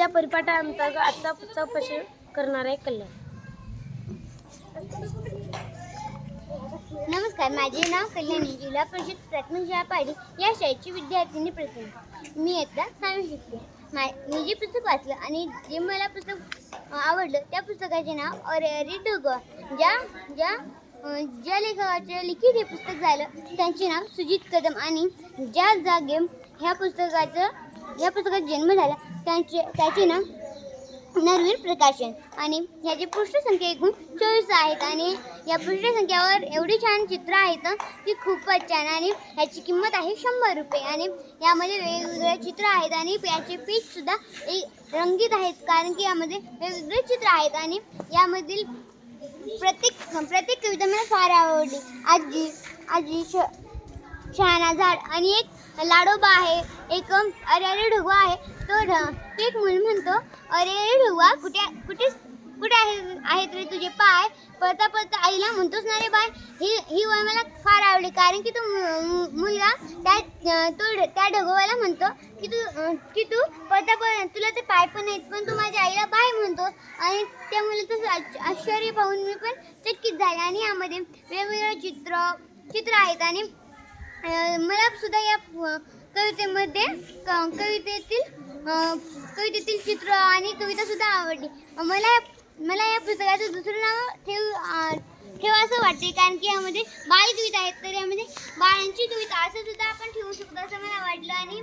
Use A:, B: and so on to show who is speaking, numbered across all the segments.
A: आजच्या परिपाठाअंतर्गत आजचा पुस्तक करणार आहे कल्याण.
B: नमस्कार माझे नाव कल्याणी जिल्हा परिषद प्राथमिक शाळा पाडी या शाळेची विद्यार्थिनी प्रथम. मी आता सांगू शकते मा मी जे पुस्तक वाचलं आणि जे मला पुस्तक आवडलं त्या पुस्तकाचे नाव अरे ढोगो ज्या ज्या ज्या लेखकाचे लिखित हे पुस्तक झालं त्यांचे नाव सुजित कदम आणि ज्या जागे ह्या पुस्तकाचं या पुस्तकात जन्म झाला. त्यांचे त्याचे नाव नरवीर प्रकाशन. आणि ह्याची पृष्ठसंख्या एकूण चोवीस आहेत. आणि या पृष्ठसंख्यावर एवढी छान चित्र आहेत की खूपच छान आणि ह्याची किंमत आहे शंभर रुपये. आणि यामध्ये वेगवेगळे चित्र आहेत. आणि याचे पीचसुद्धा एक रंगीत आहेत. कारण की यामध्ये वेगवेगळे चित्र आहेत. आणि यामधील प्रत्येक प्रत्येक कविता मला फार आवडली. आजी आजी श शहाणा झाड. आणि एक लाडोबा आहे एक अरे अरे ढुगवा आहे. तो ढ- एक मुल म्हणतो अरे अरे ढुगवा कुठे कुठे कुठे आहे आहेत रे तुझे पाय? पळता पळता आईला म्हणतोच ना रे बाय ही ही वय मला फार आवडली कारण की तो मु- मुलगा त्या तो त्या ढगोवाला म्हणतो की तू की तू पळता पळ तुला ते पाय पण आहेत पण तू माझ्या आईला बाय म्हणतो आणि त्या मुलाचं आश्चर्य पाहून मी पण चक्कीत झाले. आणि यामध्ये वेगवेगळे चित्र चित्र आहेत. आणि मला सुद्धा या कवितेमध्ये क- कवितेतील कवितेतील चित्र आणि कविता सुद्धा आवडली. मला मला या पुस्तकाचं दुसरं नाव ठेव अं, ठेवा असं वाटते कारण की यामध्ये बालकविता आहेत. तर यामध्ये बाळांची कविता असं सुद्धा आपण ठेवू शकतो असं मला वाटलं. आणि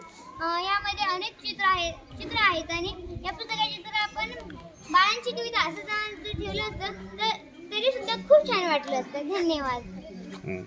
B: यामध्ये अनेक चित्र आहेत चित्र आहेत. आणि या पुस्तकाचे जर आपण बाळांची कविता असं जर ठेवलं असतं तर तरी सुद्धा खूप छान वाटलं असतं. धन्यवाद.